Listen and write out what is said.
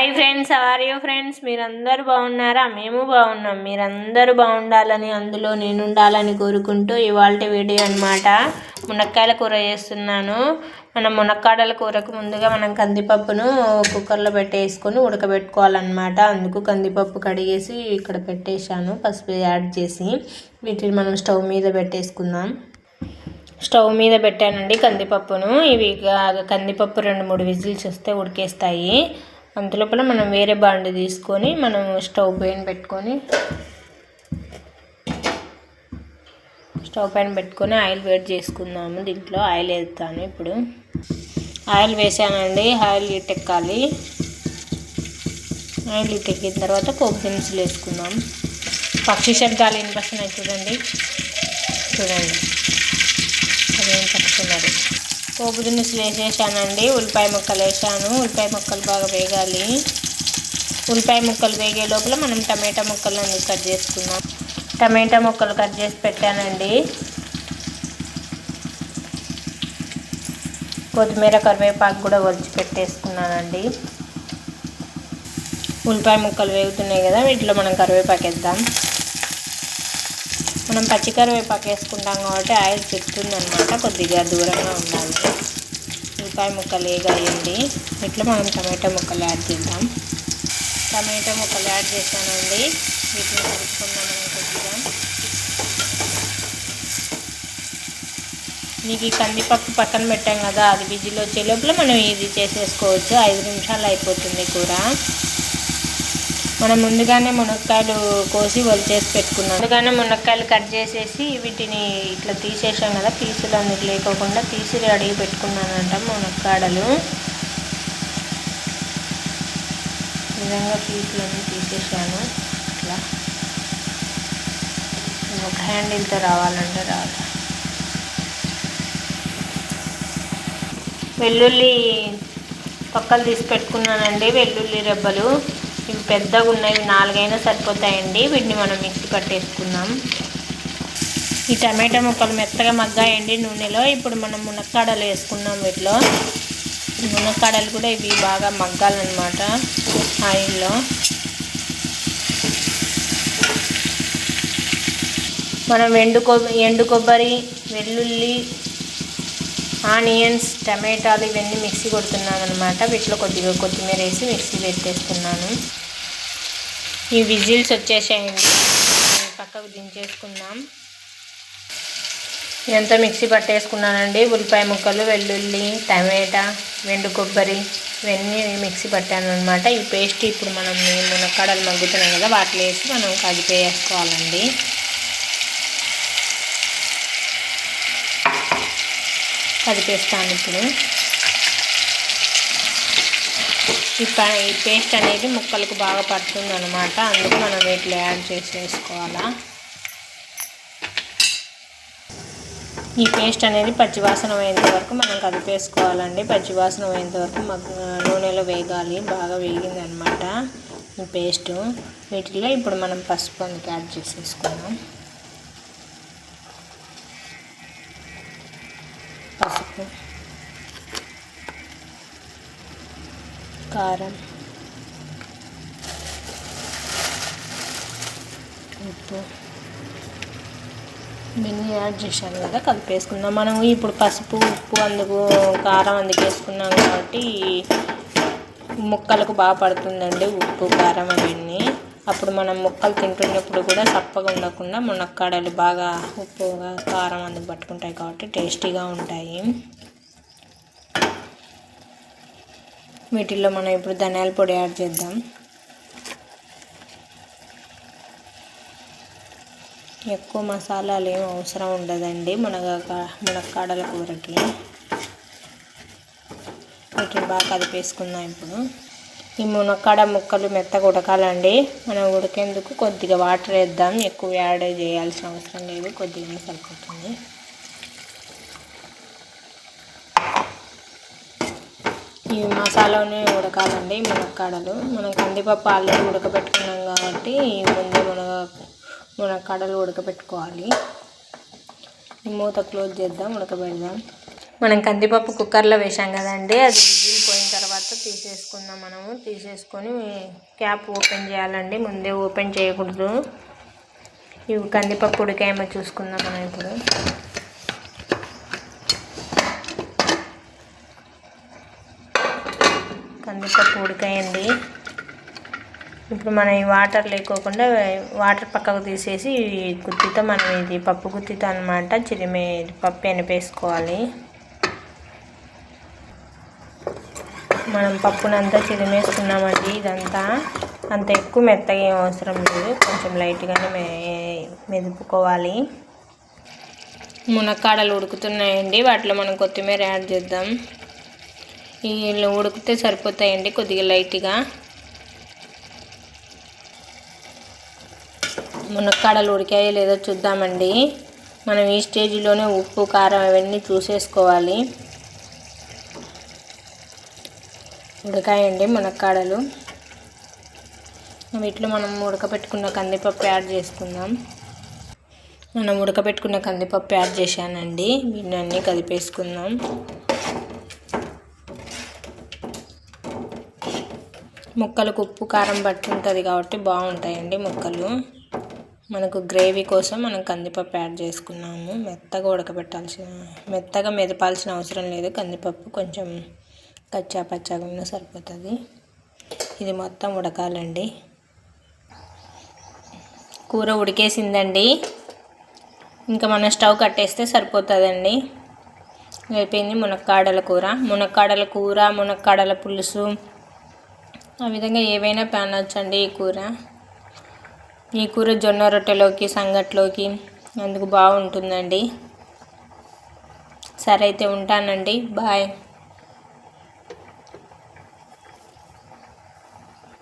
Hi friends are you friends మీరందరూ బాగున్నారా? మేము బాగున్నాం. మీరందరూ బాగుండాలని అందులో నేను ఉండాలని కోరుకుంటూ ఇవాళ వీడియో అనమాట మునక్కాయల కూర చేస్తున్నాను. మనం మునక్కాడల కూరకు ముందుగా మనం కందిపప్పును కుక్కర్లో పెట్టేసుకొని ఉడకబెట్టుకోవాలన్నమాట. అందుకు కందిపప్పు కడిగేసి ఇక్కడ పెట్టేశాను పసుపు యాడ్ చేసి. వీటిని మనం స్టవ్ మీద పెట్టేసుకుందాం. స్టవ్ మీద పెట్టానండి కందిపప్పును. ఇవి కందిపప్పు రెండు మూడు విజిల్స్ వస్తే ఉడికేస్తాయి. అంతలోపల మనం వేరే బాండి తీసుకొని మనం స్టవ్ పైన పెట్టుకొని స్టవ్ పైన పెట్టుకొని ఆయిల్ వేడి చేసుకుందాము. దీంట్లో ఆయిల్ వేస్తాను ఇప్పుడు. ఆయిల్ వేసానండి ఆయిల్ ఇటెక్కాలి. ఆయిల్ ఇటెక్కిన తర్వాత పోపు దినుసులు వేసుకుందాం. పక్షి శబ్దాలు వినిపిస్తున్నాయి చూడండి. చూడండి. అదేం పక్షున్నారు పోపు దినుసులు వేసేసానండి ఉల్లిపాయ ముక్కలు వేసాను ఉల్లిపాయ ముక్కలు బాగా వేగాలి. ఉల్లిపాయ ముక్కలు వేగే లోపల మనం టమాటా ముక్కలు అన్నీ కట్ చేసుకున్నాం టమాటా ముక్కలు కట్ చేసి పెట్టానండి. కొత్తిమీర కరివేపాకు కూడా ఒలిచి పెట్టేసుకున్నానండి. ఉల్లిపాయ ముక్కలు వేగుతున్నాయి కదా వీటిలో మనం కరివేపాకు వేద్దాం. మనం పచ్చికరివేపాకు వేసుకుంటాం కాబట్టి ఆయిల్ అనమాట కొద్దిగా దూరంగా ఉండాలి. ఉల్లిపాయ ముక్కలు వేగాయండి ఇట్లా మనం టమాటా ముక్కలు యాడ్ చేద్దాం. టమాటా ముక్కలు యాడ్ చేశానండి. వీటిని కలుపుకుందాం కొద్దిగా. మీకు ఈ కందిపప్పు పక్కన పెట్టాం కదా అది విజిల్ వచ్చే లోపల మనం ఇది చేసేసుకోవచ్చు. ఐదు నిమిషాలు అయిపోతుంది కూర. మనం ముందుగానే మునక్కాయలు కోసి వలిచేసి పెట్టుకున్నాం. ముందుగానే మునక్కాయలు కట్ చేసేసి వీటిని ఇట్లా తీసేసాం కదా పీసులు అందుకు లేకోకుండా తీసి అడిగి పెట్టుకున్నానంట మునక్కాడలు. విధంగా పీసులన్నీ తీసేసాను ఇట్లా. ఒక హ్యాండిల్తో రావాలంటే రాదు వెల్లుల్లి పక్కలు తీసి పెట్టుకున్నానండి వెల్లుల్లి రెబ్బలు. ఇవి పెద్దగా ఉన్నాయి నాలుగైనా సరిపోతాయండి. వీటిని మనం మిక్సీ పట్టేసుకుందాం. ఈ టమాటా ముక్కలు మెత్తగా మగ్గాయండి నూనెలో. ఇప్పుడు మనం మునక్కాడలు వేసుకున్నాం వీటిలో. మునక్కాడలు కూడా ఇవి బాగా మగ్గాలన్నమాట ఆయిల్లో. మనం ఎండు కొబ్బరి ఎండు కొబ్బరి వెల్లుల్లి ఆనియన్స్ టమాటాలు ఇవన్నీ మిక్సీ కొడుతున్నాను అనమాట వీటిలో కొద్దిగా కొత్తిమీర వేసి మిక్సీ పెట్టేస్తున్నాను. ఈ విజిల్స్ వచ్చేసాయండి. పక్కకు దించేసుకుందాం. ఇదంతా మిక్సీ పట్టేసుకున్నానండి. ఉల్లిపాయ ముక్కలు వెల్లుల్లి టమాటా వెండు కొబ్బరి ఇవన్నీ మిక్సీ పట్టాను అనమాట ఈ పేస్ట్ ఇప్పుడు మనం మునక్కాడలు మగ్గుతున్నాం కదా వాటిలో వేసి మనం కదిపేసుకోవాలండి కదిపేస్తాను ఇప్పుడు. ఈ ఈ పేస్ట్ అనేది ముక్కలకు బాగా పడుతుంది అనమాట అందుకు మనం వీటిలో యాడ్ చేసేసుకోవాలా ఈ పేస్ట్ అనేది పచ్చివాసన అయ్యేంత వరకు మనం కలిపేసుకోవాలండి. పచ్చివాసన అయ్యేంత వరకు నూనెలో వేగాలి. బాగా వేగింది అనమాట ఈ పేస్టు. వీటిలో ఇప్పుడు మనం పసుపు అందుకు యాడ్ చేసేసుకున్నాం కారం ఉప్పు. ఇవన్నీ యాడ్ చేశాను కదా కలిపేసుకుందాం. మనం ఇప్పుడు పసుపు ఉప్పు అందుకు కారం అందుకు వేసుకున్నాం కాబట్టి ముక్కలకు బాగా పడుతుందండి ఉప్పు కారం అవన్నీ. అప్పుడు మనం ముక్కలు తింటున్నప్పుడు కూడా చప్పగా ఉండకుండా మునక్కాడలు బాగా ఉప్పుగా కారం అందుకు పట్టుకుంటాయి కాబట్టి టేస్టీగా ఉంటాయి. వీటిల్లో మనం ఇప్పుడు ధనియాల పొడి యాడ్ చేద్దాం. ఎక్కువ మసాలాలు ఏం అవసరం ఉండదండి మునగ మునక్కాడల కూరకి. వీటిని బాగా కలిపేసుకుందాం ఇప్పుడు. ఈ మునక్కాడ ముక్కలు మెత్తగా ఉడకాలండి. మనం ఉడికేందుకు కొద్దిగా వాటర్ వేద్దాం. ఎక్కువ యాడ్ చేయాల్సిన అవసరం లేదు కొద్దిగా సరిపోతుంది. ఈ మసాలాని ఉడకాలండి మునక్కాడలు. మనం కందిపప్పు ఆల్రెడీ ఉడకబెట్టుకున్నాం కాబట్టి ముందే మునగ మునక్కాడలు ఉడకబెట్టుకోవాలి. మూత క్లోజ్ చేద్దాం ఉడకబెడదాం. మనం కందిపప్పు కుక్కర్లో వేసాం కదండి అది విజిల్ పోయిన తర్వాత తీసేసుకుందాం మనము. తీసేసుకొని క్యాప్ ఓపెన్ చేయాలండి ముందే ఓపెన్ చేయకూడదు. ఇవి కందిపప్పు ఉడికాయమో చూసుకుందాం మనం ఇప్పుడు కందిపప్పు ఉడికాయండి. ఇప్పుడు మనం ఈ వాటర్ లేకోకుండా వాటర్ పక్కకు తీసేసి ఈ గుత్తితో మనం ఇది పప్పు గుత్తితో అనమాట చిరిమే పప్పు ఎనిపేసుకోవాలి. మనం పప్పునంతా చిరిమేసుకున్నామండి ఇదంతా. అంత ఎక్కువ మెత్తగా ఏం అవసరం లేదు. కొంచెం లైట్గానే మె మెదుపుకోవాలి. మునక్కాడలు ఉడుకుతున్నాయండి. వాటిలో మనం కొత్తిమీర యాడ్ చేద్దాం. వీళ్ళు ఉడికితే సరిపోతాయండి కొద్దిగా లైట్గా. మునక్కాడలు ఉడికాయో లేదో చూద్దామండి. మనం ఈ స్టేజ్లోనే ఉప్పు కారం అవన్నీ చూసేసుకోవాలి. ఉడకాయండి మునక్కాడలు వీటిలో మనం ఉడకపెట్టుకున్న కందిపప్పు యాడ్ చేసుకుందాం. మనం ఉడకబెట్టుకున్న కందిపప్పు యాడ్ చేశానండి. వీటిని అన్నీ కలిపేసుకుందాం. ముక్కలకు ఉప్పు కారం బట్టి ఉంటుంది కాబట్టి బాగుంటాయండి ముక్కలు. మనకు గ్రేవీ కోసం మనం కందిపప్పు యాడ్ చేసుకున్నాము. మెత్తగా ఉడకబెట్టాల్సిన మెత్తగా మెదపాల్సిన అవసరం లేదు. కందిపప్పు కొంచెం కచ్చా పచ్చాగా ఉన్న సరిపోతుంది. ఇది మొత్తం ఉడకాలండి. కూర ఉడికేసిందండి. ఇంకా మనం స్టవ్ కట్టేస్తే సరిపోతుందండి. అయిపోయింది మునక్కాడల కూర. మునక్కాడల కూర మునక్కాడల పులుసు ఆ విధంగా ఏవైనా అనొచ్చండి ఈ కూర? ఈ కూర జొన్న రొట్టెలోకి సంగట్లోకి అందుకు బాగుంటుందండి. సరే అయితే ఉంటానండి. బాయ్.